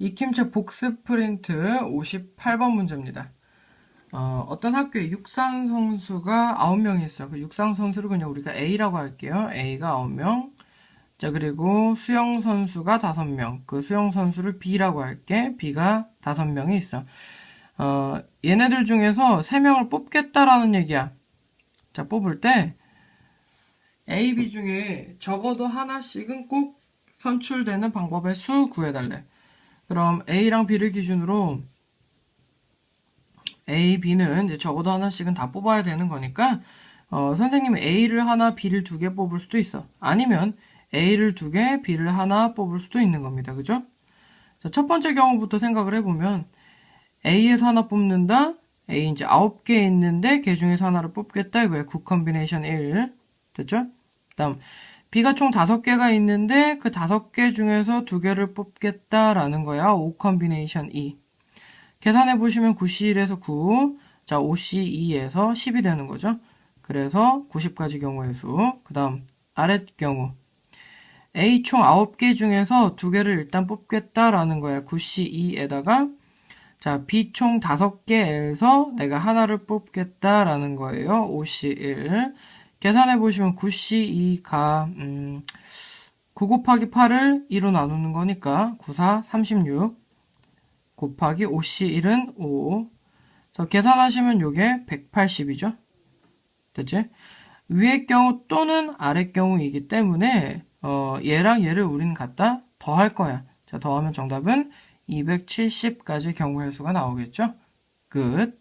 익힘책 복습 프린트 58번 문제입니다. 어, 어떤 학교에 육상 선수가 9명이 있어. 그 육상 선수를 그냥 우리가 A라고 할게요. A가 9명. 자, 그리고 수영 선수가 5명. 그 수영 선수를 B라고 할게. B가 5명이 있어. 어, 얘네들 중에서 3명을 뽑겠다라는 얘기야. 자, 뽑을 때 A, B 중에 적어도 하나씩은 꼭 선출되는 방법의 수 구해달래. 그럼 A랑 B를 기준으로 A, B는 적어도 하나씩은 다 뽑아야 되는 거니까 어, 선생님 A를 하나, B를 두 개 뽑을 수도 있어. 아니면 A를 두 개, B를 하나 뽑을 수도 있는 겁니다. 그죠? 자, 첫 번째 경우부터 생각을 해보면 A에서 하나 뽑는다. A 이제 아홉 개 있는데 걔 중에서 하나를 뽑겠다 이거야. 9 컨비네이션 1. 됐죠? 다음 B가 총 다섯 개가 있는데 그 다섯 개 중에서 두 개를 뽑겠다라는 거야. 5 컨비네이션 2. 계산해 보시면 9C1에서 9, 자 5C2에서 10이 되는 거죠. 그래서 90가지 경우의 수. 그 다음 아랫 경우 A 총 9개 중에서 두 개를 일단 뽑겠다라는 거야. 9C2에다가 자, B 총 5개에서 내가 하나를 뽑겠다라는 거예요. 5C1. 계산해 보시면 9C2가 음, 9 곱하기 8을 2로 나누는 거니까 9, 4, 36 곱하기 5C1은 5. 그래서 계산하시면 요게 180이죠. 됐지? 위의 경우 또는 아래 경우이기 때문에 어, 얘랑 얘를 우리는 갖다 더할 거야. 자, 더하면 정답은 270까지 경우의 수가 나오겠죠? 끝.